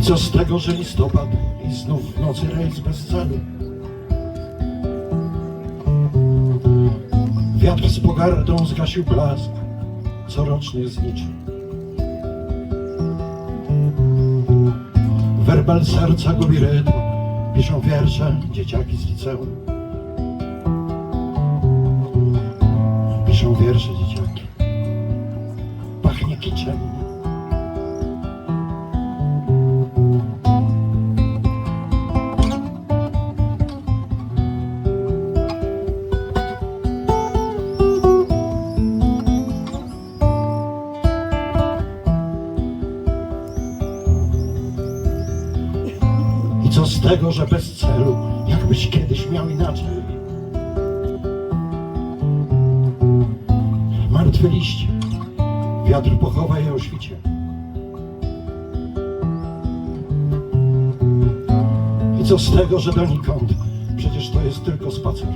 I co z tego, że listopad i znów w nocy rejs bez? Wiatr z pogardą zgasił blask corocznych zniczy. Werbel serca gubi rytm, piszą wiersze dzieciaki z liceum. Piszą wiersze dzieciaki, I co z tego, że bez celu, jakbyś kiedyś miał inaczej? Martwe liście, wiatr pochowa je o świcie. I co z tego, że donikąd, przecież to jest tylko spacer.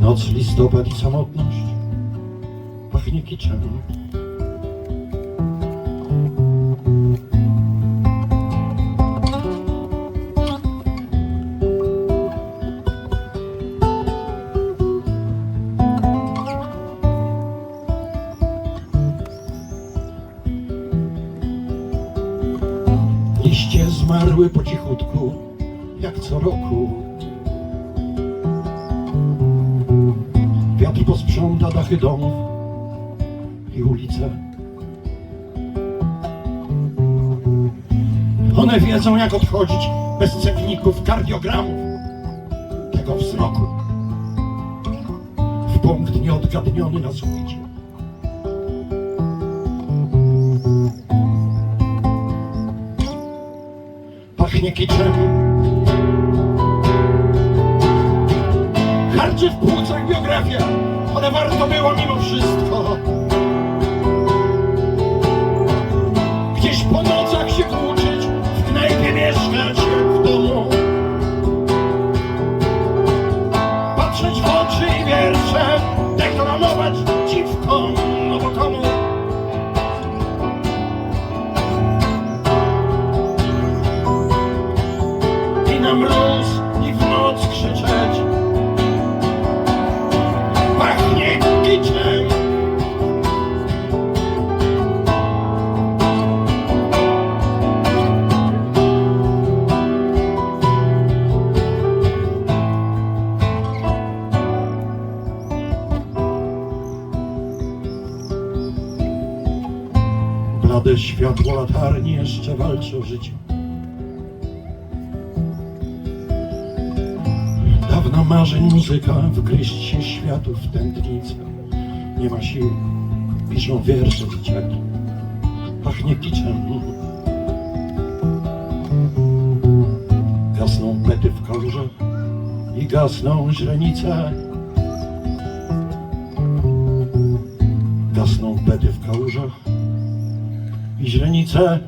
Noc, listopad i samotność pachnie kiczem. Liście zmarły po cichutku, jak co roku. Wiatr posprząta dachy domów i ulice. One wiedzą, jak odchodzić bez cewników, kardiogramów, tego wzroku. W punkt nieodgadniony na suficie. Pachnie kiczem. Harczy w płucach biografia, ale warto było mimo wszystko. Blade światło latarni jeszcze walczy o życie. Dawna marzeń muzyka, wgryźć się światu w tętnicę. Nie ma sił, piszą wiersze dzieciaki. Pachnie kiczem. Gasną pety w kałużach i gasną źrenice. Gasną pety w kałużach źrenice.